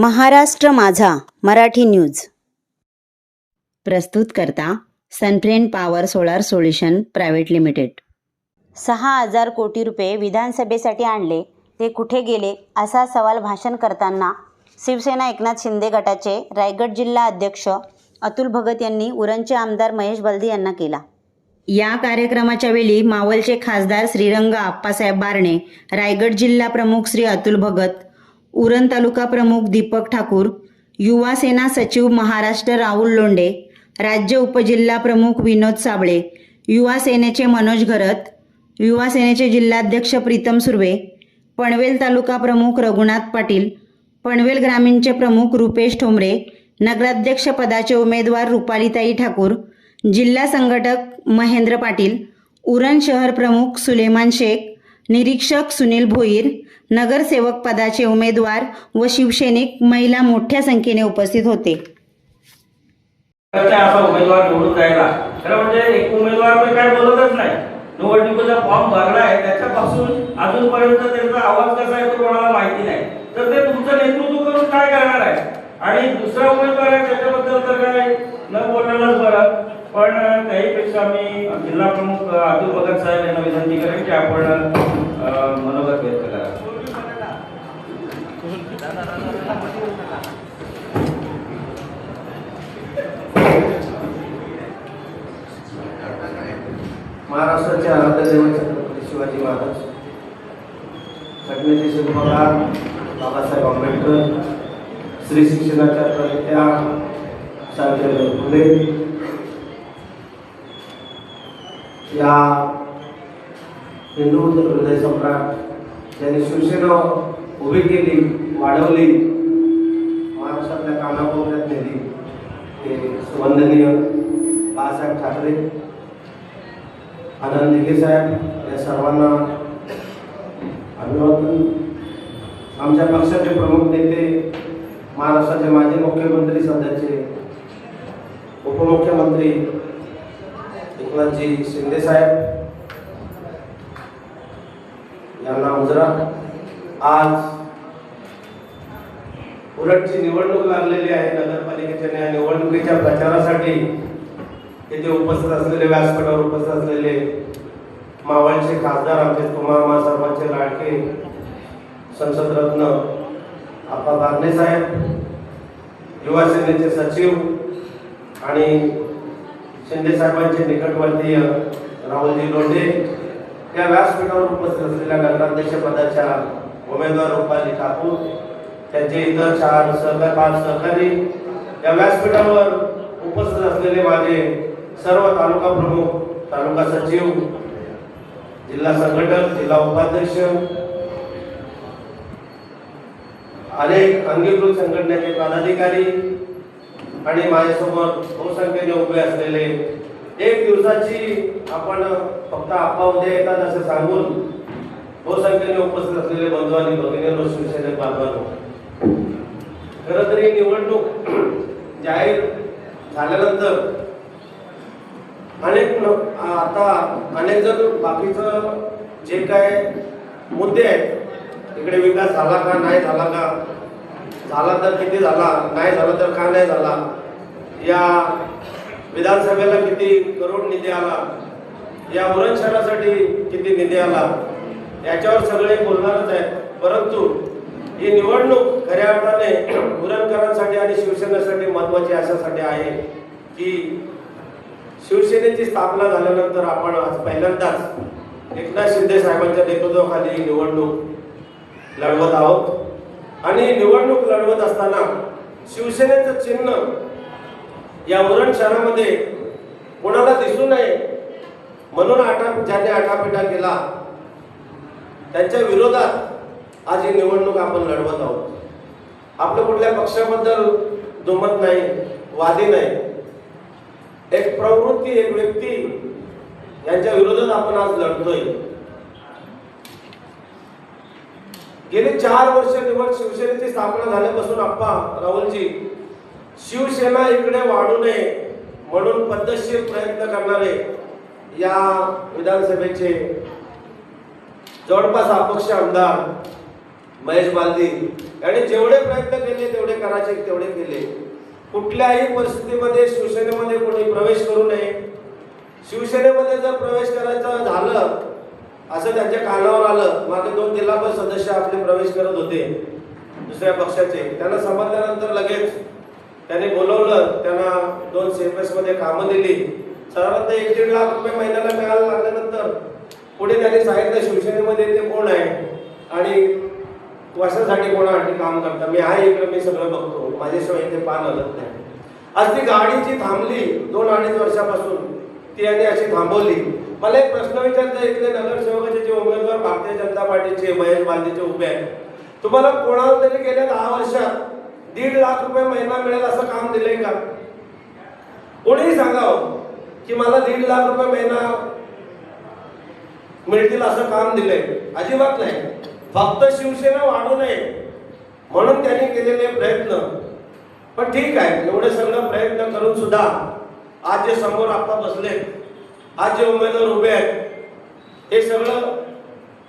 महाराष्ट्र माझा मराठी न्यूज. प्रस्तुत करता Sunfriend power solar solution private limited. सहा हजार कोटी रुपये विधानसभेसाठी आणले ते कुठे गेले असा सवाल भाषण करताना शिवसेना एकनाथ शिंदे गटाचे रायगड जिल्हा अध्यक्ष अतुल भगत यांनी उरणचे आमदार महेश बलदी यांना केला. या कार्यक्रमाच्या वेळी मावलचे खासदार श्रीरंग आप्पासाहेब बारणे रायगड जिल्हा प्रमुख श्री अतुल भगत उरण तालुका प्रमुख दीपक ठाकूर युवा सेना सचिव महाराष्ट्र राहुल लोंडे राज्य उपजिल्हा प्रमुख विनोद साबळे युवा सेनेचे मनोज घरत युवा सेनेचे जिल्हाध्यक्ष प्रीतम सुर्वे पनवेल तालुका प्रमुख रघुनाथ पाटील पनवेल ग्रामीणचे प्रमुख रुपेश ठोंबरे नगराध्यक्ष पदाचे उमेदवार रुपालीताई ठाकूर जिल्हा संघटक महेंद्र पाटील उरण शहर प्रमुख सुलेमान शेख निरीक्षक सुनील भोईर नगरसेवक पदाचे उमेदवार व शिवसैनिक महिला मोठ्या संख्येने उपस्थित होते. असा उमेदवार निवडून जायला खरं म्हणजे एक उमेदवार मी काय बोलतच नाही. निवडणुकीचा फॉर्म भरला आहे त्याच्यापासून अजूनपर्यंत त्यांचा आवाज कसा आहे तो कोणाला माहिती नाही. तर ते तुमचं नेतृत्व करून काय करणार आहे? आणि दुसरा उमेदवार आहे त्याच्याबद्दल तर काय न बोललेलंच बरं. पण त्याहीपेक्षा मी जिल्हा प्रमुख अतुल भगत साहेब यांना विनंती करेन की आपण मनोगत व्यक्त करा महाराष्ट्राचे आराध्य दैवत छत्रपती शिवाजी महाराज घटनेचे शिल्पकार बाबासाहेब आंबेडकर स्त्री शिक्षणाच्या प्रणेत्या सावित्रीबाई फुले. या हिंदू हृदय सम्राट ज्यांनी शिवसेना उभी केली वाढवली हे वंदनीय बाळासाहेब ठाकरे आनंद दिघे साहेब या सर्वांना अभिवादन आमच्या पक्षाचे प्रमुख नेते महाराष्ट्राचे माजी मुख्यमंत्री सध्याचे उपमुख्यमंत्री एकनाथजी शिंदे साहेब यांना उजरा. आज उलटची निवडणूक लागलेली आहे नगरपालिकेच्या या निवडणुकीच्या प्रचारासाठी. येथे उपस्थित असलेले व्यासपीठावर उपस्थित असलेले मावळचे खासदार आमचे कुमार सर्वांचे लाडके संसदरत्न आप्पा बागणे साहेब युवा सेनेचे सचिव आणि शिंदे साहेबांचे निकटवर्तीय राहुलजी लोंढे या व्यासपीठावर उपस्थित असलेल्या नगराध्यक्षपदाच्या उमेदवार रुपाली ठाकूर त्यांचे इतर चार सहकार पाच सहकारी या व्यासपीठावर उपस्थित असलेले माझे सर्व तालुका प्रमुख तालुका सचिव जिल्हा संघटक जिल्हा उपाध्यक्ष अनेक अंगीकृत संघटनेचे पदाधिकारी आणि माझ्यासमोर बहुसंख्येने उभे असलेले एक दिवसाची आपण फक्त आप्पा उद्या येतात असं सांगून बहुसंख्येने उपस्थित असलेले बंधू आणि भगिनी शिवसेनेत बांधवांनो खरं तर ही निवडणूक जाहीर झाल्यानंतर अनेक आता अनेक जण बाकीचं जे काय मुद्दे आहेत इकडे विकास झाला का नाही झाला का झाला तर किती झाला नाही झाला तर का नाही झाला या विधानसभेला किती करोड निधी आला या उरण शहरासाठी किती निधी आला याच्यावर सगळे बोलणारच आहेत. परंतु ही निवडणूक खऱ्या अर्थाने उरणकरांसाठी आणि शिवसेनेसाठी महत्वाची अशासाठी आहे की शिवसेनेची स्थापना झाल्यानंतर आपण आज पहिल्यांदाच एकनाथ शिंदे साहेबांच्या नेतृत्वाखाली निवडणूक लढवत आहोत. आणि निवडणूक लढवत असताना शिवसेनेचं चिन्ह या उरण शहरामध्ये कोणाला दिसू नये म्हणून आटा ज्यांनी आटापिटा केला त्यांच्या विरोधात आज ही निवडणूक आपण लढवत आहोत. आपलं कुठल्या पक्षाबद्दल दुमत नाही वादी नाही. एक प्रवृत्ती एक व्यक्ती यांच्या विरोधात आपण आज लढतोय. गेली चार वर्ष निवड शिवसेनेची स्थापना झाल्यापासून आप्पा राहुलजी शिवसेना इकडे वाढू नये म्हणून पद्धतशीर प्रयत्न करणारे या विधानसभेचे जवळपास अपक्ष आमदार महेश बालदी आणि जेवढे प्रयत्न केले तेवढे करायचे तेवढे केले. कुठल्याही परिस्थितीमध्ये शिवसेनेमध्ये कोणी प्रवेश करू नये. शिवसेनेमध्ये जर प्रवेश करायचं झालं असं त्यांच्या कानावर आलं मागे दोन जिल्हा पण सदस्य आपले प्रवेश करत होते दुसऱ्या पक्षाचे. त्यांना समजल्यानंतर लगेच त्यांनी बोलवलं त्यांना दोन CFS मध्ये कामं दिली. साधारणतः एक दीड लाख रुपये महिन्याला मिळायला लागल्यानंतर पुढे त्यांनी सांगितलं शिवसेनेमध्ये ते कोण आहे? आणि कशासाठी कोणासाठी काम करता? मी आहे इकडे मी सगळं बघतो. माझ्याशिवाय इथे पान हलत नाही. आज ती गाडी जी थांबली दोन अडीच वर्षापासून ती यांनी अशी थांबवली. मला एक प्रश्न विचारता इथले नगरसेवकाचे जे उमेदवार भारतीय जनता पार्टीचे महेश बांधेचे उभे आहेत तुम्हाला कोणाला तरी गेल्या दहा वर्षात दीड लाख रुपये महिना मिळेल असं काम दिलंय का? कोणीही सांगावं हो, की मला दीड लाख रुपये महिना मिळतील असं काम दिलंय. अजिबात नाही. फक्त शिवसेना वाढू नये म्हणून त्यांनी केलेले प्रयत्न. पण ठीक आहे एवढे सगळं प्रयत्न करून सुद्धा आज जे समोर आता बसले आज जे उमेदवार उभे आहेत हे सगळं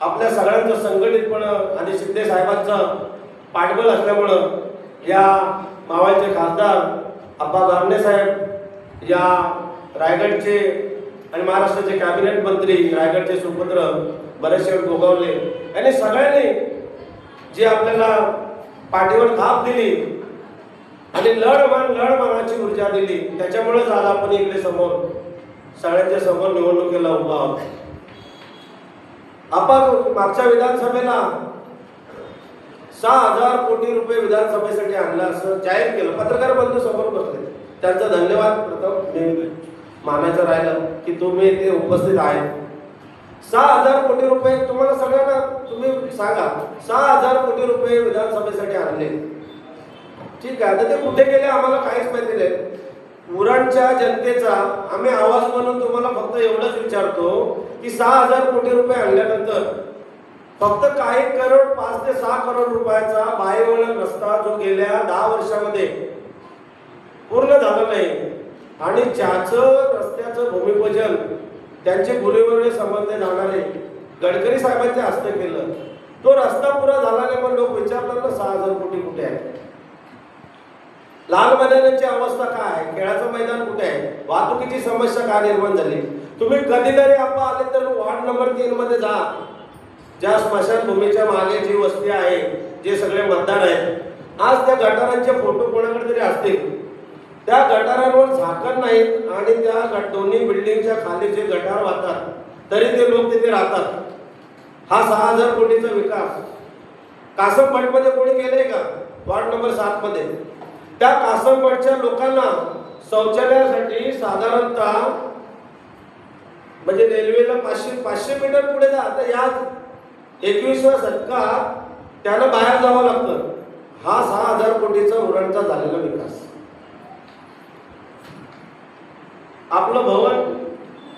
आपल्या सगळ्यांचं संघटितपणं आणि शिंदे साहेबांचं पाठबळ असल्यामुळं या मावळचे खासदार अप्पा गारणे साहेब या रायगडचे आणि महाराष्ट्राचे कॅबिनेट मंत्री रायगडचे सुपुत्र बरेचसे गोगावले. यांनी सगळ्यांनी जे आपल्याला पाठीवर थाप दिली आणि लढ लढ मनाची ऊर्जा दिली त्याच्यामुळेच आज आपण इकडे समोर सगळ्यांच्या समोर निवडणुकीला उभा आहोत. आपण मागच्या विधानसभेला सहा हजार कोटी रुपये विधानसभेसाठी आणलं असं जाहीर केलं. पत्रकार बंधू समोर बसले. त्यांचा धन्यवाद. प्रथम मी मानायचं राहिलं की तुम्ही इथे उपस्थित आहे सहा हजार कोटी रुपये तुम्हाला सगळ्यांना तुम्ही सांगा. सहा हजार कोटी रुपये विधानसभेसाठी आणले. ठीक आहे आता ते कुठे गेले आम्हाला काहीच माहिती नाही. उरणच्या जनतेचा आम्ही आवाज म्हणून तुम्हाला फक्त एवढंच विचारतो की सहा हजार कोटी रुपये आणल्यानंतर फक्त काही करोड पाच ते सहा करोड रुपयाचा बायवळण रस्ता जो गेल्या दहा वर्षामध्ये पूर्ण झालं नाही. आणि ज्याचं रस्त्याचं भूमिपूजन त्यांचे गुरेवरले संबंध जाणारे गडकरी साहेबांच्या हस्ते केलं. तो रस्ता पुरा झाला नाही पण लोक विचारतात ना सहा हजार कोटी कुठे आहे लाल मैदानाची अवस्था काय आहे? खेळाचं मैदान कुठे आहे? वाहतुकीची समस्या काय निर्माण झाली? तुम्ही कधीतरी आपण आले तर वार्ड नंबर तीन मध्ये जा. ज्या स्मशानभूमीच्या मागे जी वस्ती आहे जे सगळे मतदार आहेत आज त्या गटारांचे फोटो कोणाकडे तरी असतील? त्या गटारांवर झाकण नाहीत आणि त्या गट- दोन्ही बिल्डिंगच्या खाली जे गटार वाहतात. तरी ते लोक तिथे राहतात. हा सहा हजार कोटीचा विकास. कासमपटमध्ये कोणी केलंय का? वार्ड नंबर सात मध्ये त्या कासमपटच्या लोकांना शौचालयासाठी साधारणतः म्हणजे रेल्वेला पाचशे पाचशे मीटर पुढे जा. आता या एकवीसव्या शतकात त्याला बाहेर जावं लागतं. हा सहा हजार कोटीचा उरणचा झालेला विकास. आपलं भवन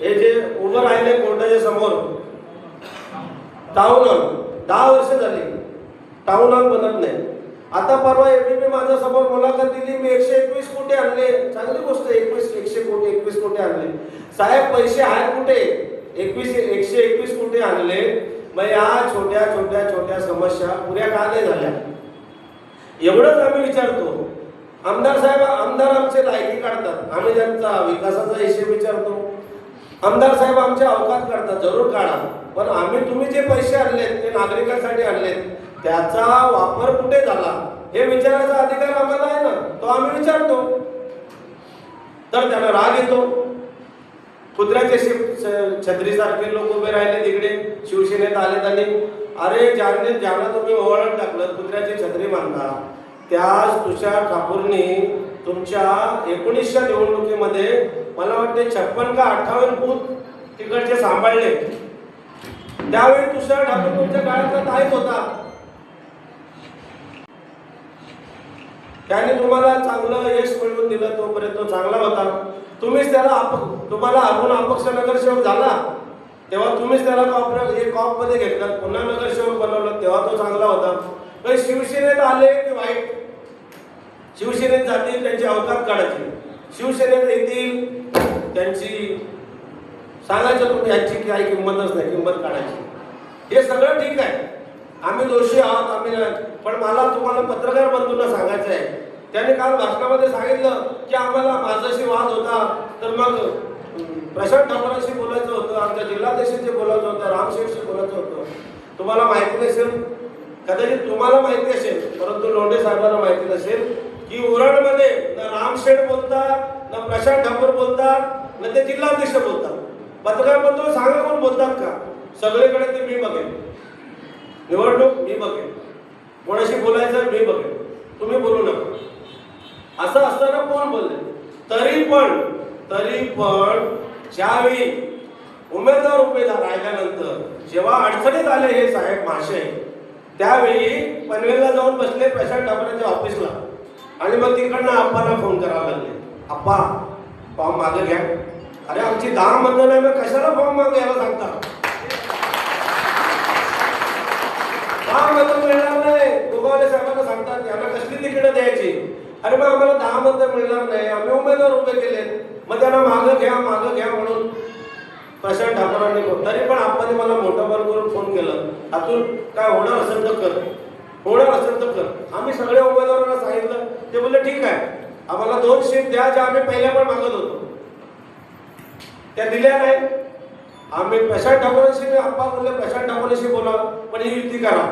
हे जे उभं राहिले कोर्टाच्या समोर टाऊन हॉल दहा वर्ष झाली. टाऊन हॉल बनत नाही. आता परवा एबीपी माझ्यासमोर मुलाखत दिली मी एकशे एकवीस कोटी आणले. चांगली गोष्ट एकवीस एकशे कोटी एकवीस कोटी आणले. साहेब पैसे आहेत कुठे? एकवीस एकशे एकवीस कोटी आणले. मग या छोट्या छोट्या छोट्या समस्या पुऱ्या का नाही झाल्या? एवढंच आम्ही विचारतो. आमदार साहेब आमदार आमचे लायकी काढतात. आम्ही त्यांचा विकासाचा हिशेब विचारतो. आमदार साहेब आमचे अवकात काढतात जरूर काढा. पण आम्ही तुम्ही जे पैसे आणलेत ते नागरिकांसाठी आणलेत त्याचा वापर कुठे झाला? हे विचारायचा अधिकार आम्हाला आहे ना? तो आम्ही विचारतो. तर त्यांना राग येतो. कुत्र्याचे शिव छत्रीसारखे लोक उभे राहिले तिकडे. शिवसेनेत आले त्यांनी. अरे ज्याने ज्यांना तुम्ही ओवाळून टाकलं कुत्र्याची छत्री मानता त्याच तुषार ठाकूरनी तुमच्या एकोणीसच्या निवडणुकीमध्ये मला वाटते छप्पन का अठ्ठावन्न बूथ तिकडचे सांभाळले. त्यावेळी तुषार ठाकूर तुमच्या काळातला नाहीच होता. त्याने तुम्हाला चांगलं यश मिळवून दिलं तोपर्यंत तो चांगला होता. तुम्हीच त्याला आप तुम्हाला आपण अपक्ष नगरसेवक झाला. तेव्हा तुम्हीच त्याला कॉप एक कॉपमध्ये घेतलं. पुन्हा नगरसेवक बनवलं तेव्हा तो चांगला होता. शिवसेनेत आले की वाईट? शिवसेनेत जातील त्यांचे अवतार काढायचे. शिवसेनेत येतील त्यांची सांगायचं तुम्ही यांची काही किंमतच नाही किंमत काढायची. हे सगळं ठीक आहे. आम्ही दोषी आहोत आम्ही पण मला तुम्हाला पत्रकार बंधूंना सांगायचं आहे. त्याने काल भाषणामध्ये सांगितलं की आम्हाला माझाशी वाद होता. तर मग प्रशांत ठाकरांशी बोलायचं होतं आमच्या जिल्हाध्यक्षांशी बोलायचं होतं रामशेठशी बोलायचं होतं. तुम्हाला माहिती नसेल कदाचित तुम्हाला माहिती असेल परंतु लोंढे साहेबांना माहिती नसेल की उरणमध्ये ना रामशेठ बोलतात ना प्रशांत ठाकूर बोलतात न ते जिल्हाध्यक्ष बोलतात. पत्रकार बंधू सांगा कोण बोलतात का? सगळीकडे ते मी बघेन. निवडणूक मी बघेन. कोणाशी बोलायचं मी बघेन. तुम्ही बोलू नका. असं असताना कोण बोलले? तरी पण तरी पण ज्यावेळी उमेदवार उमेदवार राहिल्यानंतर जेव्हा अडचणीत आले हे साहेब महाशय त्यावेळी पनवेलला जाऊन बसले प्रशांत ठाकरेंच्या ऑफिसला आणि मग तिकडनं आप्पाला फोन करावा लागले. आप्पा फॉर्म मागे घ्या. अरे आमची दहा मतदान आहे मग कशाला फॉर्म मागे घ्यायला सांगता? दहा मतं मिळणार नाही. गोगावले साहेबांना सांगतात यांना कसली तिकीट द्यायची? अरे मग आम्हाला दहा मतं मिळणार नाही. आम्ही उमेदवार उभे केले मग त्यांना मागं घ्या मागं घ्या म्हणून प्रशांत ठाकरांनी तरी पण आपण मला मोठं बल करून फोन केलं. आतून काय होणार असेल तर कर. होणार असेल तर आम्ही सगळ्या उमेदवारांना सांगितलं. ते बोलले ठीक आहे. आम्हाला दोन सीट द्या ज्या आम्ही पहिल्या पण मागत होतो. त्या दिल्या नाही. आम्ही प्रशांत ठाकूरांशी आप्पा बोलले प्रशांत ठाकूरांशी बोला पण ही युती करा.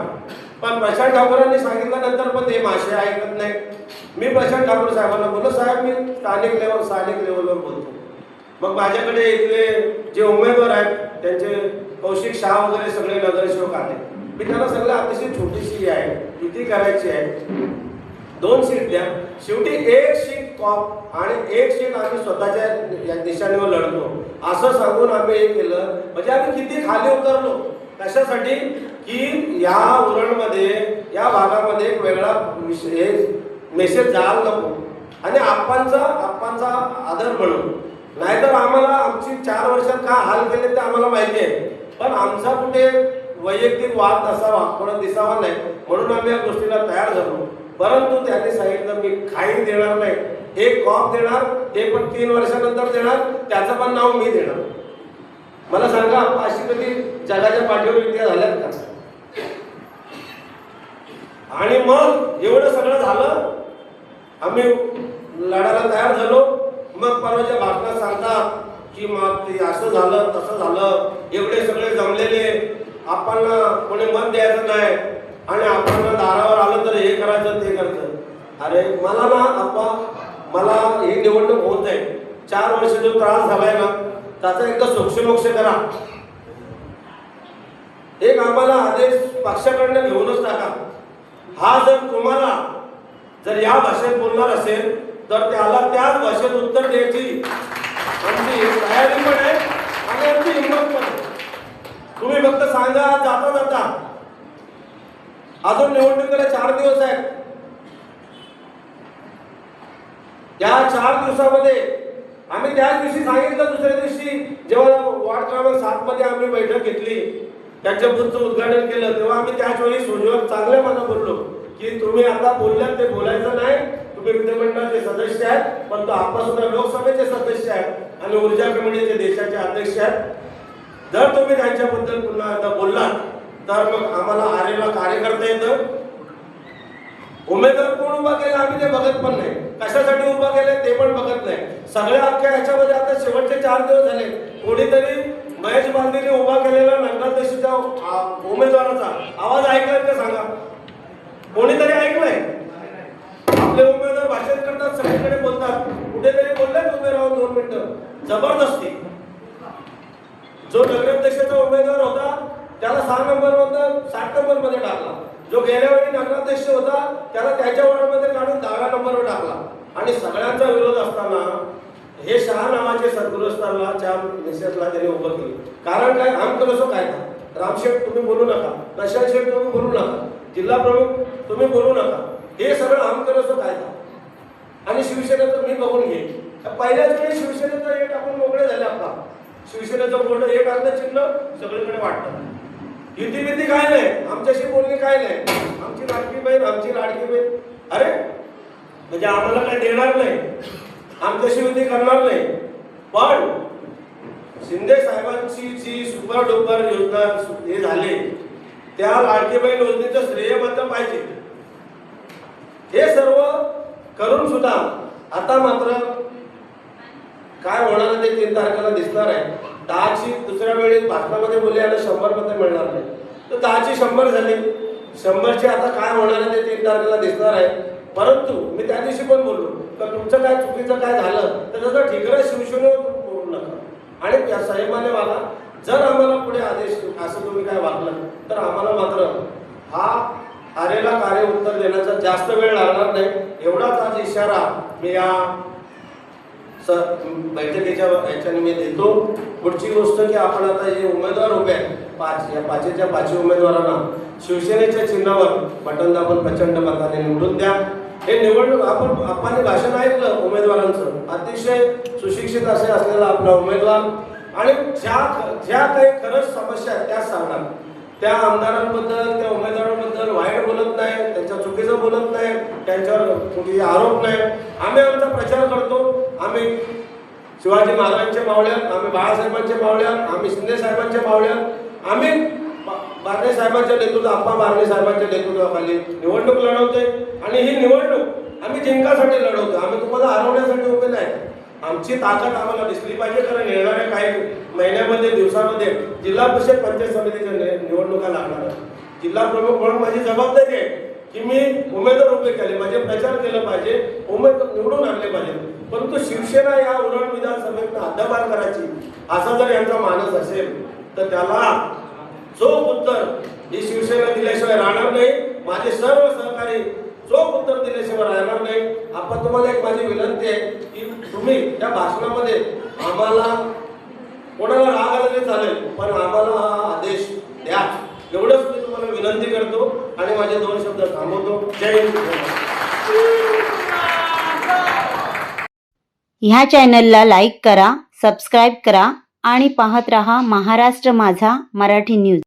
पण प्रशांत ठाकूरांनी सांगितल्यानंतर पण ते मासे ऐकत नाही. मी प्रशांत ठाकूर साहेबांना बोललो साहेब मी स्थानिक लेवल स्थानिक लेवलवर बोलतो. मग माझ्याकडे इथले जे उमेदवार आहेत त्यांचे कौशिक शाह वगैरे सगळे नगरसेवक आले मी त्यांना सगळं अतिशय छोटीशी आहे. युती करायची आहे? दोन सीट द्या. शेवटी एक सीट कॉप आणि एक सीट आम्ही स्वतःच्या या लढतो. असं सांगून आम्ही हे केलं. म्हणजे आम्ही किती खाली उतरलो? कशासाठी? की या उरणमध्ये या भागामध्ये एक वेगळा हे मेसेज जायला नको. आणि आप्पांचा आप्पांचा आदर म्हणून. नाहीतर आम्हाला आमची चार वर्षात का हाल केले ते आम्हाला माहिती आहे. पण आमचा कुठे वैयक्तिक वाद नसावा कोणा दिसावा नाही म्हणून आम्ही या गोष्टीला तयार झालो. परंतु त्यांनी सांगितलं मी काही देणार नाही. एक कॉप देणार ते पण तीन वर्षानंतर देणार त्याचं पण नाव मी देणार. मला सांगा अशी कधी जगाच्या पाठीवर विद्या झाल्यात का? आणि मग एवढं सगळं झालं आम्ही लढायला तयार झालो. मग परवाच्या भाषणात सांगतात की मग ते असं झालं तसं झालं एवढे सगळे जमलेले आपण कोणी मत द्यायचं नाही. आणि आपण दारावर आलं तर हे करायचं ते करायचं. अरे मला ना आप्पा मला ही निवडणूक होत आहे. चार वर्ष जो त्रास झालाय ना त्याचा एकदा सोक्षमोक्ष करा. एक आम्हाला आदेश पक्षाकडनं घेऊनच टाका. हा जर तुम्हाला जर या भाषेत बोलणार असेल तर त्याला त्याच भाषेत उत्तर द्यायची. आमची तयारी पण आहे आणि आमची हिंमत पण आहे. तुम्ही फक्त सांगा जाता जाता. अजून निवडणुकीला चार दिवस आहेत. त्या चार दिवसामध्ये आम्ही त्याच दिवशी सांगितलं दुसऱ्या दिवशी जेव्हा वार्ड क्रमांक सात मध्ये आम्ही बैठक घेतली त्यांच्या बुथचं उद्घाटन केलं तेव्हा आम्ही त्याच वेळी सोजवर चांगल्या मनात बोललो की तुम्ही आता बोलल्यात ते बोलायचं नाही. तुम्ही विधिमंडळाचे सदस्य आहेत पण तो आपण सुद्धा लोकसभेचे सदस्य आहेत आणि ऊर्जा कमिटीचे देशाचे अध्यक्ष आहेत. जर तुम्ही त्यांच्याबद्दल पुन्हा एकदा बोललात तर मग आम्हाला आरेला कार्य करता येतं. उमेदवार कोण उभा केला आम्ही ते बघत पण नाही. कशासाठी उभा केले ते पण बघत नाही. सगळ्या अख्ख्या ह्याच्यामध्ये आता शेवटचे चार दिवस झाले. कोणीतरी महेश बांधीने उभा केलेला नगराध्यक्षाच्या आ- उमेदवाराचा. आवाज ऐकलाय का सांगा. कोणीतरी ऐकलंय? आपले उमेदवार भाषण करतात सगळीकडे बोलतात. कुठेतरी बोलले उभे राहून दोन मिनिटं. जबरदस्ती. जो नगराध्यक्षाचा उमेदवार होता त्याला सहा नंबर मधून सात नंबरमध्ये टाकला. जो गेल्या वेळी नगराध्यक्ष होता त्याला त्याच्या वॉर्डमध्ये काढून दहाव्या नंबरवर टाकला. आणि सगळ्यांचा विरोध असताना हे शहा नावाचे सद्गुरुस्थानला त्या निषेधला त्यांनी उभं केलं. कारण काय? आमचं कसं काय? रामशेठ तुम्ही बोलू नका. प्रशांत शेठ तुम्ही बोलू नका. जिल्हा प्रमुख तुम्ही बोलू नका. हे सगळं आमचं कसं काय? आणि शिवसेनेचं मी बघून घे. पहिल्याच वेळी शिवसेनेचं एक आपण मोकळे झाले आपला. शिवसेनेचं बोलणं एक अर्ध चिन्ह सगळीकडे वाटतं. युती भीती काय नाही आमच्याशी बोलणी काय नाही. आमची लाडकी बहीण आमची लाडकी बहीण. अरे म्हणजे आम्हाला काय देणार नाही. आमच्याशी युती करणार नाही. पण शिंदे साहेबांची जी सुपर डुपर योजना हे झाले त्या लाडकी बहीण योजनेचं श्रेयबद्ध पाहिजे. हे सर्व करून सुद्धा आता मात्र काय होणार ते तीन तारखेला दिसणार आहे. दहाची दुसऱ्या वेळी भाषणामध्ये बोलले याला शंभर मतं मिळणार नाही. तर दहाची शंभर झाली. शंभरची आता काय होणार आहे ते तीन तारखेला दिसणार आहे. परंतु मी त्या दिवशी पण बोललो तर तुमचं काय चुकीचं काय झालं तर त्याचं ठिकाण शिवसेनेवर बोलू नका. आणि त्या साहेबाने मला जर आम्हाला पुढे आदेश असं तुम्ही काय वागलं तर आम्हाला मात्र हा आरेला कार्य उत्तर देण्याचा जास्त वेळ लागणार नाही. एवढाच आज इशारा मी या सर बैठकीच्या याच्याने मी देतो. पुढची गोष्ट की आपण आता जे उमेदवार उभे आहेत पाच या पाचीच्या पाचही उमेदवारांना शिवसेनेच्या चिन्हावर बटन दाबून प्रचंड मताने निवडून द्या. हे निवडणूक आपण आपण भाषण ऐकलं उमेदवारांचं. अतिशय सुशिक्षित असे असलेला आपला उमेदवार. आणि ज्या ज्या काही खरंच समस्या आहेत त्या सांगणार. त्या आमदारांबद्दल त्या उमेदवारांबद्दल वाईट बोलत नाही त्यांच्या चुकीचं बोलत नाही त्यांच्यावर कुठेही आरोप नाही. आम्ही आमचा प्रचार करतो. आम्ही शिवाजी महाराजांच्या मावळ्यात आम्ही बाळासाहेबांच्या मावळ्यात आम्ही शिंदे साहेबांच्या मावळ्यात आम्ही बारणे साहेबांच्या नेतृत्व आप्पा बारणे साहेबांच्या नेतृत्वाखाली निवडणूक लढवते आणि ही निवडणूक आम्ही जिंकासाठी लढवतो आम्ही तुम्हाला हरवण्यासाठी उभे नाही. आमची ताकद आम्हाला दिसली पाहिजे कारण येणाऱ्या काही महिन्यामध्ये दिवसामध्ये जिल्हा परिषद पंचायत समितीच्या निवडणुका लागणार आहेत. जिल्हा प्रमुख म्हणून माझी जबाबदारी आहे की मी उमेदवार उभे केले माझे प्रचार केला पाहिजे उमेदवार निवडून आणले पाहिजे. परंतु शिवसेना या उरण विधानसभेत हद्दपार करायची असा जर यांचा मानस असेल तर त्याला चोख उत्तर ही शिवसेना दिल्याशिवाय राहणार नाही. माझे सर्व सहकारी चोख उत्तर दिल्याशिवाय राहणार नाही आपण तुम्हाला एक माझी विनंती आहे की तुम्ही त्या भाषणामध्ये आम्हाला कोणाला राग आला तरी चालेल पण आम्हाला हा आदेश द्या. एवढंच मी तुम्हाला विनंती करतो आणि माझे दोन शब्द थांबवतो. जय ह्या चॅनलला लाईक करा सबस्क्राईब करा आणि पाहत रहा महाराष्ट्र माझा मराठी न्यूज.